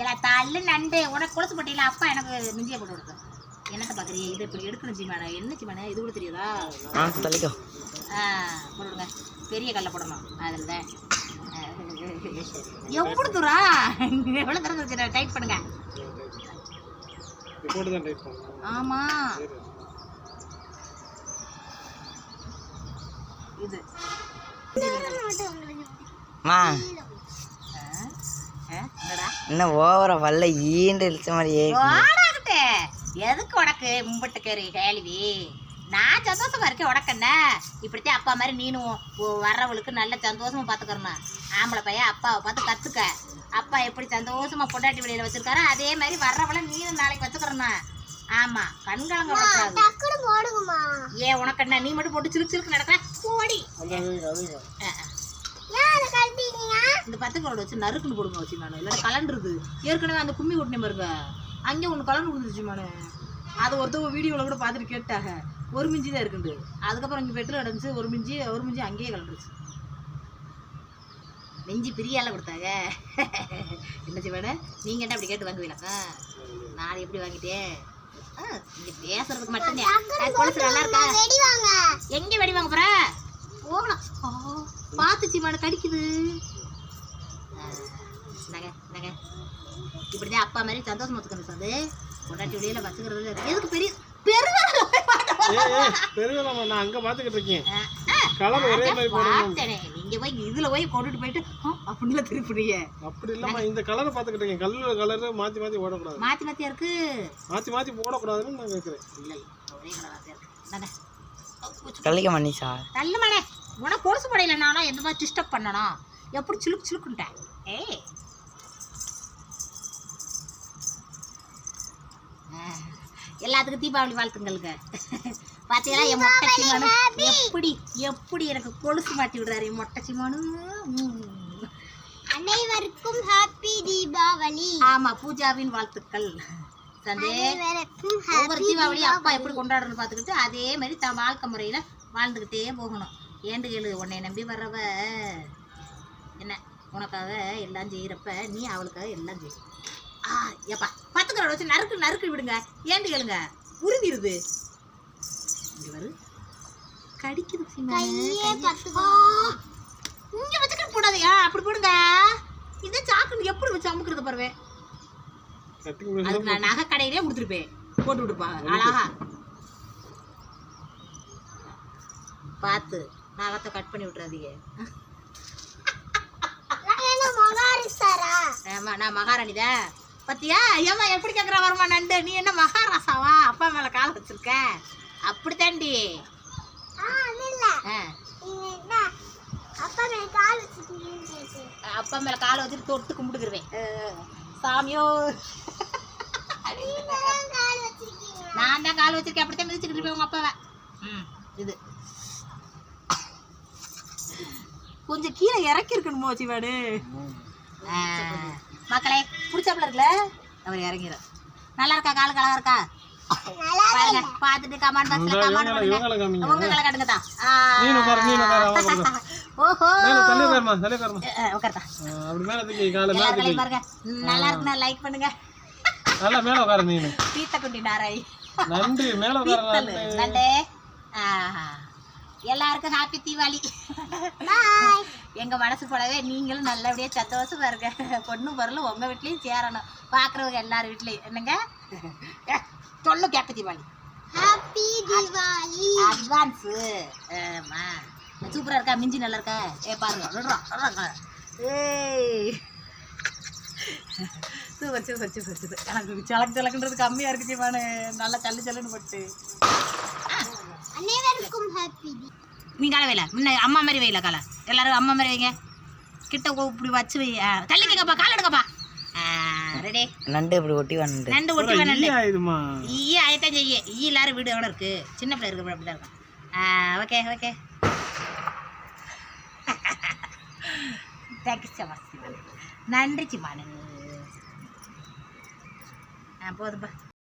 ஏலா தள்ளு நண்டு. உனக்கு கொலுசு பட்டியில அப்பா எனக்கு மிஞ்சிய போட்டு கொடுத்தேன் என்னத்தை பாக்குறீங்க இது இப்படி எடுக்கணும் சீமானே என்ன சீமானே இது கூட தெரியாதா? தள்ளிக்கோ. ஆ போட்டுடுங்க பெரிய கல்ல போடணும். அதில். தான் எப்படி தூரா? எவ்வளோ தரம் வச்சு டைட் பண்ணுங்க. ஆமா. இது. இன்னும் ஓவரா வல்ல ஈண்டு இழுச்ச மாதிரி ஓடாகட்டே எதுக்கு உனக்கு மும்பிட்டு கேரி கேள்வி? நான் சந்தோஷமா இருக்கேன் உனக்கண்ண இப்படித்தான் அப்பா மாதிரி நீனும் வர்றவளுக்கு நல்ல சந்தோஷமா பாத்துக்கறணும். ஆம்பளை பையன் அப்பாவை பார்த்து கத்துக்க. அப்பா எப்படி சந்தோஷமா பொண்டாட்டி வெளியில வச்சிருக்காரோ அதே மாதிரி வர்றவள நீனும் நாளைக்கு வச்சுக்கிறணும். ஆமா கண்கலங்க ஏன் உனக்கண்ணா நீ மட்டும் போட்டு சிலுக்கு சிலுக்கு நடக்கிற? போடி அந்த அதுங்க ஆ, ஆ. இந்த பத்து கலோட வச்சு நறுக்குன்னு போடுங்க வச்சு நானு. இல்லை கலண்டுருது. ஏற்கனவே அந்த கும்மி கொட்டினே பாருங்க. அங்கே ஒன்று கலண்டு விழுந்துருச்சு மானு. அது ஒருத்தவங்க வீடியோவில் கூட பார்த்துட்டு கேட்டாங்க. ஒரு மிஞ்சி தான் இருக்குண்டு அதுக்கப்புறம் இங்கே பெட்ரோல் அடைஞ்சு ஒரு மிஞ்சி ஒரு மிஞ்சி அங்கேயே கலண்டுருச்சு. நெஞ்சு பிரியால கொடுத்தாங்க. என்ன செய்வாட நீங்கள் என்ன அப்படி கேட்டு வாங்குவீங்களா? நான் எப்படி வாங்கிட்டேன்? இங்க பேசுறதுக்கு நல்லா இருக்கா? எங்க வெடி வாங்க போற? போகலாம். கடிக்குது. நகை நகை. இப்படிதான் அப்பா மாதிரி சந்தோஷமா வச்சுக்கணும் சார். பொண்டாட்டி வெளியில வச்சுக்கிறது எதுக்கு பெரிய பெருவிழாமா நான் அங்க பாத்துக்கிட்டு இருக்கேன். கலர் ஒரே மாதிரி. நீங்க போய் இதுல போய் கொண்டுட்டு போயிட்டு ஆ, அப்படின்னு திருப்பிடுங்க அப்படி இல்லாம இந்த கலரை பாத்துக்கிட்டு இருக்கேன். கல்லு கலரு மாத்தி மாத்தி ஓடக்கூடாது. மாத்தி இருக்கு? மாத்தி மாத்தி போடக்கூடாதுன்னு நான் கேட்கிறேன் இல்லை ஒரே கலரா இருக்கு. உனக்கு கொலுசு படையில நானும் எந்த மாதிரி டிஸ்டர்ப் பண்ணணும். எப்படி சிலுக்கு சிலுக்குன்ட்டேன். ஏய் எல்லாத்துக்கும் தீபாவளி வாழ்த்துங்களுக்கு பாத்தீங்களா? என் மொட்டை சிமானு எப்படி எப்படி எனக்கு கொலுசு மாட்டி விடுறாரு என் மொட்டை சிமானு. அனைவருக்கும் ஹாப்பி தீபாவளி. ஆமா பூஜாவின் வாழ்த்துக்கள். சந்தே. ஒவ்வொரு தீபாவளி அப்பா எப்படி கொண்டாடுறது பார்த்துக்கிட்டு அதே மாதிரி த வாழ்க்கை முறையில வாழ்ந்துக்கிட்டே போகணும். ஏண்டு கேளு உன்னை நம்பி வர்றவ என்ன உனக்காக எல்லாம் செய்யறப்ப நீ அவளுக்காக எல்லாம் செய்ய ஆ ஏப்பா. பத்துக்கிற வச்சு நறுக்கு நறுக்கு விடுங்க. ஏண்டு கேளுங்க? உருவிடுது இங்க வரு கடிக்குது இங்க வச்சுக்கிட்டு போடாதயா. அப்படி போடுங்க. இந்த சாக்கு எப்படி வச்சு அமுக்குறது பாருவே. அதுக்கு நான் நகை கடையிலே கொடுத்துருப்பேன் போட்டு விட்டுப்பா அழகா. பார்த்து. நகத்தை கட் பண்ணி விட்டுறாதீங்க. ஆமா நான் மகாராணி தான் பத்தியா? ஏமா எப்படி கேட்குற வருமா நண்டு? நீ என்ன மகாராசாவா? அப்பா மேல காலை வச்சிருக்க? நீங்க என்ன அப்பா மேல கால் அப்பா மேல காலை வச்சுட்டு தொட்டு கும்பிட்டுக்குருவேன். சாமியோ. நான் தான் கால் வச்சிருக்கேன். அப்படித்தான் மிதிச்சுக்கிட்டு இருப்பேன் உங்க அப்பாவை. ம் இது. கொஞ்சம் கீழே இறக்கி இருக்கணுமோ சிவாடு மக்களே பிடிச்சாப்புல இருக்குல்ல? அவர் இறங்கிடும் நல்லா இருக்கா காலு கலகா இருக்கா? நல்லா பாருங்க பார்த்துட்டு கமெண்ட் பாக்ஸ்ல கமெண்ட் பண்ணுங்க உங்க கலை காட்டுங்க தான் நீ நீ. ஓஹோ. உட்கார்த்தா அப்படி மேல தூக்கி காலை மேல தூக்கி. பாருங்க. நல்லா இருக்குண்ணா லைக் பண்ணுங்க. நல்லா மேல உட்காரு நீனு பீத்த குண்டி நாராய் நன்றி மேல உட்காரு ஆஹா. எல்லாருக்கும் ஹாப்பி தீபாவளி. எங்க மனசு போலவே நீங்களும் நல்லபடியா சந்தோஷமா இருங்க பொண்ணும் பொருளும் உங்க வீட்லயும் சேரணும். பாக்குறவங்க எல்லார் வீட்லயும். என்னங்க? சொல்லு கேப்ப தீபாவளி. ஹாப்பி தீபாவளி அட்வான்ஸ் ஆமா சூப்பரா இருக்கா? மிஞ்சி நல்லா இருக்கா? ஏ பாருங்க. விடுறோம். ஏய். Super super super super. எனக்கு சலக்கு சலக்குன்றது கம்மியா இருக்கு ஜீவானு நல்லா சல்லு சல்லுன்னு போட்டு. அனைவருக்கும் ஹாப்பி நீ காலை வைல. முன்ன அம்மா மாதிரி வைல காலை. எல்லாரும் அம்மா மாதிரி வைங்க. கிட்ட இப்படி வச்சு வை. ஆ, தள்ளிக்கங்கப்பா கால் எடுங்கப்பா. ரெடி நண்டு இப்படி ஒட்டி வா நண்டு. நண்டு ஒட்டி வேணாம் ஈ ஆயத்தான் செய்ய ஈ எல்லாரும் வீடு எவ்வளோ இருக்கு? சின்ன பிள்ளை இருக்கு அப்படி தான் இருக்கும். ஆ okay okay thank you so much நன்றி சிமானு போதும்ப்பா